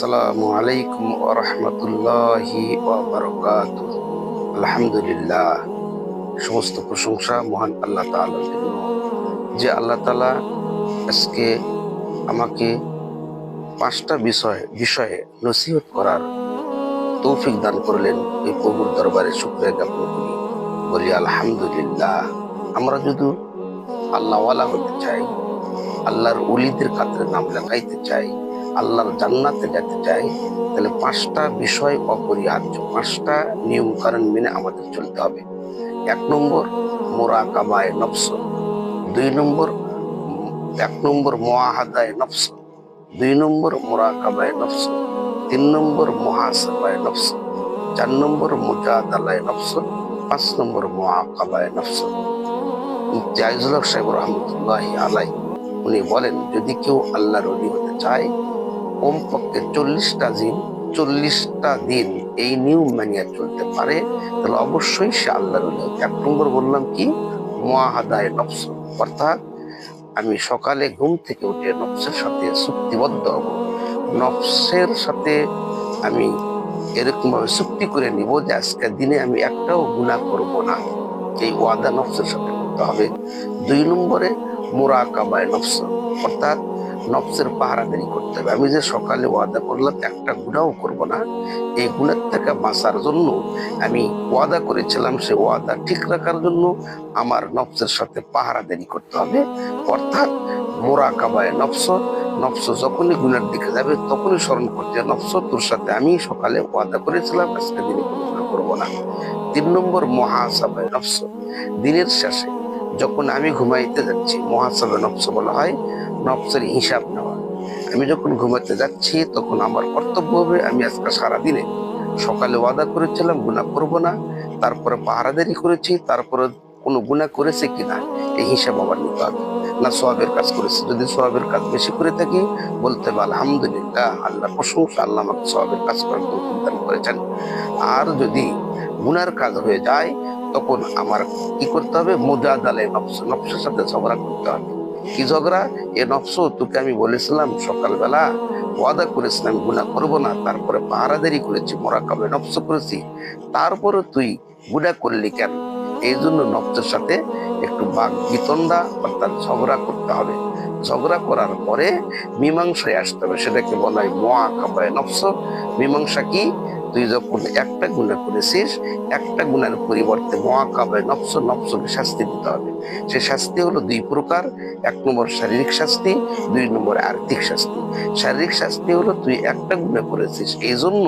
আসসালামু আলাইকুম ওরহমতুল্লাহি ওবরকাত আলহামদুলিল্লাহ। সমস্ত প্রশংসা মহান আল্লাহ তাআলার জন্য। যে আল্লাহ তাআলা আজকে আমাকে পাঁচটা বিষয় বিষয়ে নসিহত করার তৌফিক দান করলেন এই প্রভুর দরবারে শুক্রিয়া জ্ঞাপন করি। বলি, আলহামদুলিল্লাহ। আমরা যদি আল্লাহওয়ালা হতে চাই, আল্লাহর উলিদের কাতরে নাম লেখাইতে চাই আল্লাহর জান্নাতে যেতে চাই, তাহলে পাঁচটা বিষয় অপরিহার্য, পাঁচটা নিয়ম কারণ মেনে আমাদের চলতে হবে। এক নম্বর মোরা কাবায় নফস। দুই নম্বর, এক নম্বর, মোয়াহাদায় নফস। দুই নম্বর মোরা কাবায় নফস। তিন নম্বর, মহাসবায় নফস। চার নম্বর, মুজাদালায় নফস। পাঁচ নম্বর, মোয়াকাবায় নফস। জাইজুল সাহেব রহমতুল্লাহ আলাই উনি বলেন, যদি কেউ আল্লাহর অলি হতে চায় কমপক্ষে চল্লিশটা দিন চল্লিশটা দিন এই নিয়ম মানিয়ে চলতে পারে, তাহলে অবশ্যই সে আল্লাহর এক নম্বর বললাম কি? মহাদায় নফস। অর্থাৎ আমি সকালে ঘুম থেকে উঠে নফসের সাথে চুক্তিবদ্ধ হব। নফসের সাথে আমি এরকমভাবে চুক্তি করে নিব যে আজকে দিনে আমি একটাও গুণা করব না। এই ওয়াদা নফসের সাথে করতে হবে। দুই নম্বরে মোরাকাবায় নফস। অর্থাৎ নফসের পাহারাদারি করতে হবে। আমি যে সকালে ওয়াদা করলাম, একটা গুণাও করব না। এই গুণের থেকে বাঁচার জন্য আমি ওয়াদা করেছিলাম, সে ওয়াদা ঠিক রাখার জন্য আমার নফসের সাথে পাহারাদারি করতে হবে। অর্থাৎ মোরাকাবায় নফস নফস যখনই গুণের দিকে যাবে, তখনই স্মরণ করতে নফস, তোর সাথে আমি সকালে ওয়াদা করেছিলাম, আজকে দিনে কোনো করব না। তিন নম্বর মহাসাবায় নফস, দিনের শেষে যখন আমি ঘুমাইতে যাচ্ছি মহাসাবে নফস বলা হয়, নফসের হিসাব নেওয়া। আমি যখন ঘুমাতে যাচ্ছি, তখন আমার কর্তব্য হবে, আমি আজকে সারাদিনে সকালে ওয়াদা করেছিলাম গুণা করব না, তারপরে পাহারাদারি করেছি, তারপরে কোনো গুণা করেছে কিনা, এই হিসাব আবার নিতে হবে। না সোয়াবের কাজ করেছে, যদি সোয়াবের কাজ বেশি করে থাকি, বলতে হবে আলহামদুলিল্লাহ, আল্লাহ প্রশংসা, আল্লাহ আমাকে সোয়াবের কাজ করার দান করেছেন। আর যদি গুনার কাজ হয়ে যায় তখন আমার কি করতে হবে? মোজাদালে নফস, নফসের সাথে ঝগড়া করতে হবে। কি ঝগড়া? এ নফস, তোকে আমি বলেছিলাম সকালবেলা ওয়াদা করেছিলাম গুণা করব না। তারপরে পাহারাদারি করেছি, মোরাকাবে নফস করেছি। তারপরে তুই গুণা করলি কেন? এই জন্য নফসের সাথে একটু বাঘ বিতণ্ডা অর্থাৎ ঝগড়া করতে হবে। ঝগড়া করার পরে মীমাংসায় আসতে হবে। সেটাকে বলা হয় মোয়া কাবায় নফস। মীমাংসা কি? তুই যখন একটা গুণা করেছিস, একটা গুণার পরিবর্তে মহাকাবায় নফস নফসকে শাস্তি দিতে হবে। সে শাস্তি হলো দুই প্রকার, এক নম্বর শারীরিক শাস্তি, দুই নম্বর আর্থিক শাস্তি। শারীরিক শাস্তি হলো তুই একটা গুণা করেছিস এই জন্য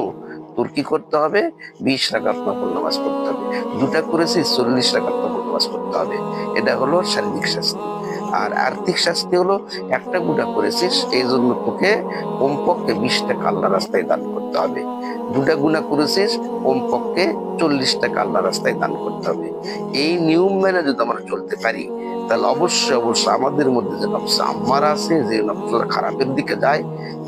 তোর কি করতে হবে? বিশ রাকাত নফল নামাজ পড়তে হবে। দুটা করেছিস, চল্লিশ রাকাত নফল নামাজ পড়তে হবে। এটা হলো শারীরিক শাস্তি। আর আর্থিক শাস্তি হলো একটা গুণা করেছিস, এই জন্য তোকে কমপক্ষে বিশ টাকা আল্লাহ রাস্তায় দান করতে হবে। দুটা গুণা করেছিস, কমপক্ষে চল্লিশ টাকা আল্লাহ রাস্তায় দান করতে হবে। এই নিয়ম মেনে যদি আমরা চলতে পারি, তাহলে অবশ্যই অবশ্যই আমাদের মধ্যে যে নফস আমার আছে, যে নফসটা খারাপের দিকে যায়,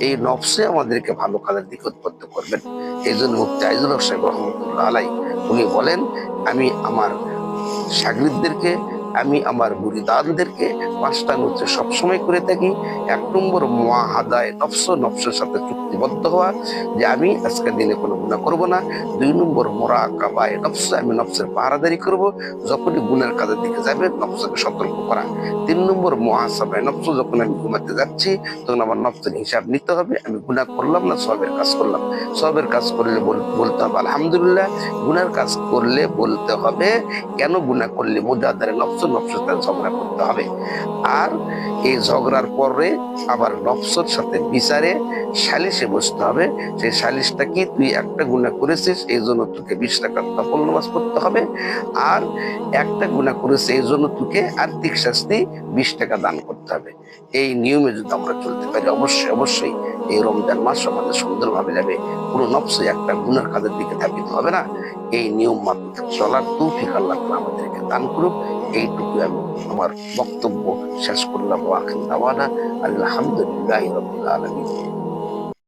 এই নবসে আমাদেরকে ভালো কাজের দিকে উৎপন্ন করবেন। এই জন্য মুক্তি আইজুল সাহেব রহমতুল্লাহ আলাই উনি বলেন, আমি আমার সাগরিদদেরকে আমি আমার মুরিদানদেরকে পাঁচটা নৃত্য সবসময় করে থাকি। এক নম্বর মহাদায় নফস, নফসের সাথে চুক্তিবদ্ধ হওয়া, যে আমি আজকের দিনে কোনো গুণা করব না। দুই নম্বর মোরা কাবায় নফস, আমি নফসের পাহারাদারি করব। যখনই গুণের কাজের দিকে যাবে, নফসকে সতর্ক করা। তিন নম্বর মহাসাবায় নফস, যখন আমি ঘুমাতে যাচ্ছি, তখন আমার নফসের হিসাব নিতে হবে। আমি গুণা করলাম না, সবের কাজ করলাম। সবের কাজ করলে বল- বলতে হবে, আলহামদুলিল্লাহ, গুনার কাজ করলে বলতে হবে, কেন গুণা করলে? মোজাদারে নফস নফসের ঝগড়া করতে হবে। আর এই ঝগড়ার পরে আবার নফসের সাথে বিচারে সালিশে বসতে হবে। সেই সালিশটা কি তুই একটা গুণা করেছিস, এই জন্য তোকে বিশ টাকা তপল নামাজ পড়তে হবে। আর একটা গুণা করেছে, এই জন্য তোকে আর্থিক শাস্তি বিশ টাকা দান করতে হবে। এই নিয়মে যদি আমরা চলতে পারি, অবশ্যই অবশ্যই এই রমজান মাস আমাদের সুন্দরভাবে যাবে কোনো নফসে একটা গুণের কাজের দিকে ধাবিত হবে না। এই নিয়ম মাত্র চলার তৌফিক আল্লাহ আমাদেরকে দান করুক। এইটুকু আমি আমার বক্তব্য শেষ করলাম। আলহামদুলিল্লাহ রবিল